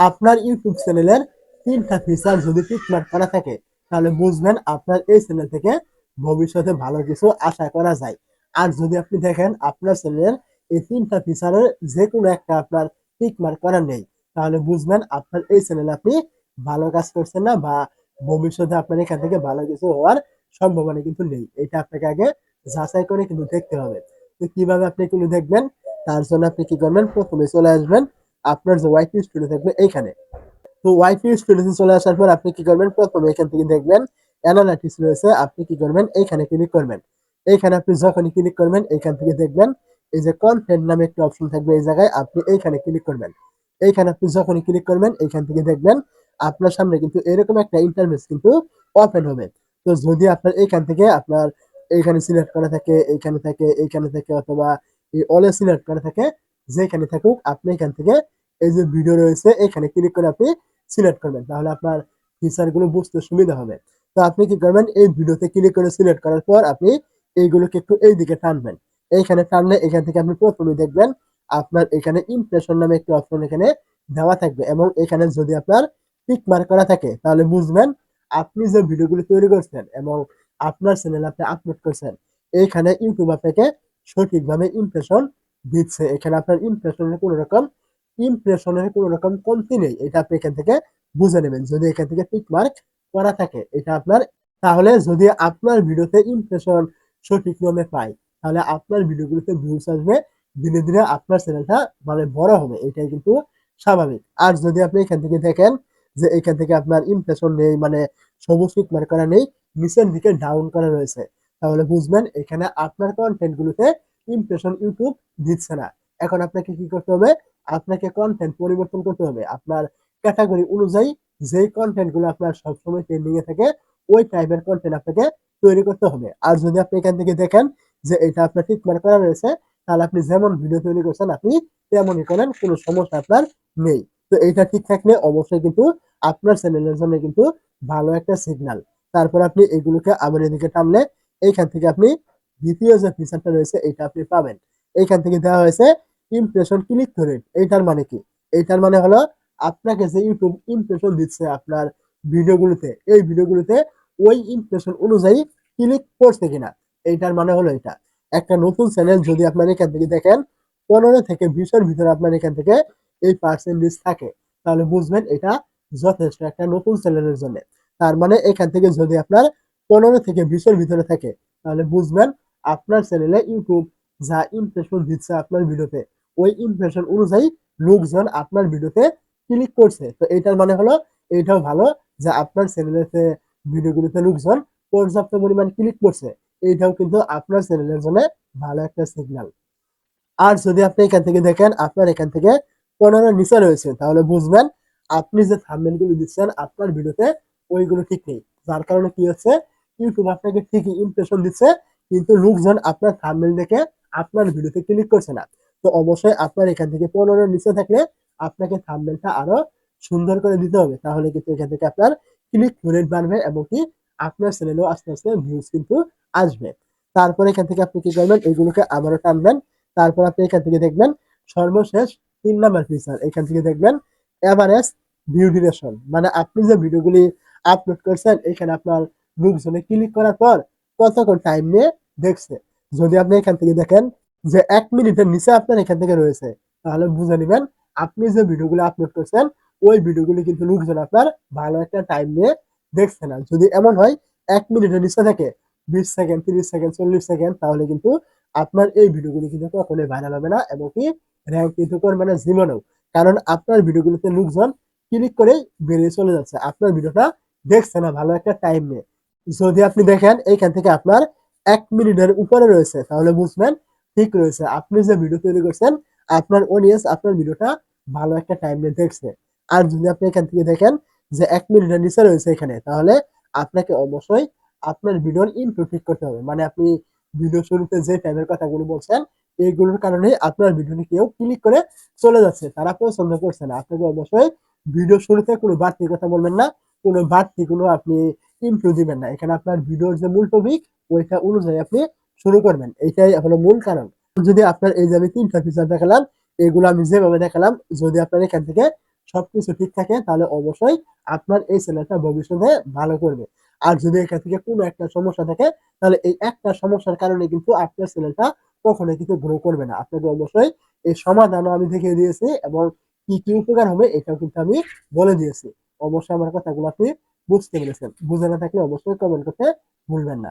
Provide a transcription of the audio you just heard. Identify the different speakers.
Speaker 1: আপনার ইউটিউব চ্যানেলের তিনটা ফিচার যদি টিকমার্ক করা থাকে, তাহলে বুঝবেন আপনার এই চ্যানেল থেকে ভবিষ্যতে ভালো কিছু আশা করা যায়। আর যদি আপনি দেখেন আপনার চ্যানেলের এই তিনটা ফিচারের যে কোনো একটা আপনার টিকমার্ক করা নেই, তাহলে বুঝবেন আপনার এই চ্যানেলে আপনি ভালো কাজ করছেন না বা ভবিষ্যতে আপনার এখান থেকে ভালো কিছু হওয়ার সম্ভাবনা কিন্তু নেই। এটা আপনাকে আগে যাচাই করে কিন্তু দেখতে হবে। তো কীভাবে আপনি কিন্তু দেখবেন? তার জন্য আপনি কি করবেন? প্রথমে চলে আসবেন আপনার যে ওয়াইটি স্টুডিও থাকবে এইখানে। তো ওয়াইটি স্টুডিওতে চলে আসার পর আপনি কি করবেন? প্রথমে এখান থেকে দেখবেন অ্যানালাইটিক্স রয়েছে, আপনি কি করবেন? এইখানে ক্লিক করবেন। এইখানে আপনি যখনই ক্লিক করবেন, এইখান থেকে দেখবেন, এই যে কন্টেন্ট নামে একটা অপশন থাকবে এই জায়গায়, আপনি এইখানে ক্লিক করবেন। এইখানে আপনি যখনই ক্লিক করবেন, এইখান থেকে দেখবেন, আপনার সামনে কিন্তু এরকম একটা ইন্টারফেস কিন্তু ওপেন হবে। তো যদি আপনার এইখান থেকে আপনার এইখানে সিলেক্ট করা থাকে, এইখানে থাকে এইখানে থাকে, অথবা এই অলে সিলেক্ট করা থাকে যেখানে থাকুক, আপনি এখান থেকে এই যে ভিডিও রয়েছে, এখানে ক্লিক করে আপনি সিলেক্ট করবেন। তাহলে আপনার ফিচারগুলো বুঝতে সুবিধা হবে। তো আপনি কি করবেন? এই ভিডিওতে ক্লিক করে সিলেক্ট করার পর আপনি এইগুলোকে একটু এই দিকে টানবেন। এইখানে টানলে এখান থেকে আপনি প্রথমে দেখবেন আপনার এখানে ইমপ্রেশন নামে একটি অপশন এখানে দেওয়া থাকবে এবং এখানে যদি আপনার টিক মার্ক করা থাকে, তাহলে বুঝবেন আপনি যে ভিডিওগুলো তৈরি করছেন এবং আপনার চ্যানেল আপনি আপলোড করছেন, এইখানে ইউটিউব আপনাকে সঠিকভাবে ইমপ্রেশন দিচ্ছে। এখানে আপনার ইমপ্রেশনের কোনো রকম ইমপ্রেশনের কোনো রকম কমতি নেই। এটা আপনি এখান থেকে বুঝে নেবেন। যদি এখান থেকে টিক মার্ক করা থাকে, এটা আপনার, তাহলে যদি আপনার ভিডিওতে ইমপ্রেশন সঠিক নিয়মে পায় তাহলে আপনার ভিডিওগুলোতে ভিউজ আসবে। ধীরে ধীরে আপনার চ্যানেলটা মানে বড় হবে। এটাই কিন্তু স্বাভাবিক। আর যদি আপনি এখান থেকে দেখেন যে এখান থেকে আপনার ইমপ্রেশন নেই মানে সবুজ টিক মার্ক করা নেই, নিচের দিকে ডাউন করা রয়েছে, তাহলে বুঝবেন এখানে আপনার কন্টেন্ট গুলোতে ইমপ্রেশন ইউটিউব দিচ্ছে না। এখন আপনাকে কি করতে হবে? আপনাকে কন্টেন্ট পরিবর্তন করতে হবে। আপনার ক্যাটাগরি অনুযায়ী যেই কন্টেন্টগুলো আপনার সবসময় ট্রেন্ডিং এ থাকে, ওই টাইপের কন্টেন্ট আপনাকে তৈরি করতে হবে। আর যদি আপনি এখান থেকে দেখেন যে এটা আপনার ট্রিটমেন্ট করা রয়েছে, তাহলে আপনি যেমন ভিডিও তৈরি করছেন, আপনি তেমনই করেন, কোনো সমস্যা আপনার নেই। তো এইটা ঠিক থাকলে অবশ্যই কিন্তু আপনার চ্যানেলের জন্য কিন্তু ভালো একটা সিগন্যাল তারপর আপনি এগুলোকে আবার এদিকে টানলে, এইখান থেকে আপনি দ্বিতীয় যে ফিচারটা রয়েছে এটা আপনি পাবেন। এইখান থেকে দেওয়া হয়েছে ইমপ্রেশন ক্লিক করে এইটার মানে কি? এইটার মানে হলো আপনাকে যে ইউটিউব ইমপ্রেশন দিচ্ছে আপনার ভিডিওগুলোতে, এই ভিডিওগুলোতে ওই ইমপ্রেশন অনুযায়ী ক্লিক করছে কিনা, এইটার মানে হলো এটা। একটা নতুন চ্যানেল যদি আপনার এখান থেকে দেখেন, পনেরো থেকে বিশের ভিতরে আপনার এখান থেকে এই পার্সেন্টেজ থাকে। তাহলে বুঝবেন এটা যথেষ্ট একটা নতুন চ্যানেলের জন্য। তার মানে এখান থেকে যদি আপনার পনেরো থেকে বিশের ভিতরে থাকে, তাহলে বুঝবেন আপনার চ্যানেলে ইউটিউব যা ইমপ্রেশন দিচ্ছে আপনার ভিডিওতে ওই ইমপ্রেশন অনুযায়ী লোকজন আপনার ভিডিওতে ক্লিক করছে। তো এটার মানে হলো এইটাও ভালো যে আপনার চ্যানেলেতে ভিডিওগুলোতে লোকজন পর্যাপ্ত পরিমাণ ক্লিক করছে এইটাও কিন্তু আপনার চ্যানেলের জন্য ভালো একটা সিগন্যাল আর যদি আপনি এখান থেকে দেখেন, আপনার এখান থেকে পনেরো নিচে রয়েছে, তাহলে বুঝবেন আপনি যে থাম্বনেলগুলো দিচ্ছেন, আপনার ভিডিওতে ওইগুলো ঠিক নেই। যার কারণে কি হচ্ছে ইউটিউব আপনাকে ঠিকই ইমপ্রেশন দিচ্ছে কিন্তু লোকজন আপনার থাম্বনেল দেখে আপনার ভিডিওতে ক্লিক করছে না। তো অবশ্যই আপনার এখান থেকে পনেরো নিচে থাকলে আপনাকে থাম্বনেলটা আরও সুন্দর করে দিতে হবে। তাহলে কিন্তু এখান থেকে আপনার ক্লিক রেট বাড়বে এবং কি আপনার চ্যানেলেও আস্তে আস্তে ভিউজ কিন্তু আসবে। তারপর এখান থেকে আপনি কি করবেন? এগুলোকে আবারও টানবেন। তারপর আপনি এখান থেকে দেখবেন সর্বশেষ তিন নাম্বার ফিচার এখান থেকে দেখবেন এভারেজ ভিউ ডিউরেশন মানে আপনি যে ভিডিওগুলি আপলোড করছেন, এখানে আপনার লোকজনে ক্লিক করার পর কতক্ষণ টাইম নিয়ে দেখছে। যদি আপনি এখান থেকে দেখেন যে এক মিনিটের নিচে আপনার এখান থেকে রয়েছে, তাহলে বুঝে নেবেন আপনি যে ভিডিওগুলো আপলোড করছেন, ওই ভিডিওগুলি কিন্তু লোকজন আপনার ভালো একটা টাইম নিয়ে দেখছে না। যদি এমন হয় এক মিনিটের নিচে থাকে বিশ সেকেন্ড তিরিশ সেকেন্ড চল্লিশ সেকেন্ড তাহলে কিন্তু আপনার এই ভিডিওগুলি কিন্তু কখনোই ভাইরাল হবে না এবং কি র্যাঙ্ক কিন্তু করবে না জীবনেও কারণ আপনার ভিডিওগুলোতে লোকজন ক্লিক করেই বেরিয়ে চলে যাচ্ছে। আপনার ভিডিওটা দেখছে না ভালো একটা টাইম নিয়ে। যদি আপনি দেখেন, এইখান থেকে আপনার এক মিনিটের উপরে রয়েছে, তাহলে বুঝবেন ঠিক রয়েছে। আপনি যে ভিডিও তৈরি করছেন, আপনার অডিয়েন্স আপনার ভিডিওটা ভালো একটা টাইম নিয়ে দেখছে। আর যদি আপনি এখান থেকে দেখেন যে এক মিনিটের নিচে রয়েছে এখানে, তাহলে আপনাকে অবশ্যই আপনার ভিডিওর ইন্ট্রো ঠিক করতে হবে। মানে আপনি ভিডিও শুরুতে যে টাইমের কথাগুলো বলছেন এইগুলোর কারণে আপনার ভিডিওটি কেউ ক্লিক করে চলে যাচ্ছে, তারা পছন্দ করছে না। আপনাকে অবশ্যই ভিডিও শুরুতে কোনো বাড়তি কথা বলবেন না, কোনো বাড়তি কোনো আপনি ইন্ট্রো দিবেন না। এখানে আপনার ভিডিওর যে মূল টপিক ওইটা অনুযায়ী আপনি শুরু করবেন। এইটাই হলো মূল কারণ। যদি আপনার এই যে আমি তিনটা ফিচার দেখালাম, এগুলো আমি যেভাবে দেখালাম, যদি আপনার এখান থেকে সবকিছু ঠিক থাকে, তাহলে অবশ্যই আপনার এই চ্যানেলটা ভবিষ্যতে ভালো করবে। আর যদি এখান থেকে কোনো একটা সমস্যা থাকে, তাহলে এই একটা সমস্যার কারণে কিন্তু আপনার চ্যানেলটা কখনোই কিন্তু গ্রো করবে না। আপনাকে অবশ্যই এই সমাধানও আমি দেখিয়ে দিয়েছি এবং কি কি উপকার হবে, এটাও কিন্তু আমি বলে দিয়েছি। অবশ্যই আমার কথাগুলো আপনি বুঝতে পেরেছেন। বুঝে না থাকলে অবশ্যই কমেন্ট করতে ভুলবেন না।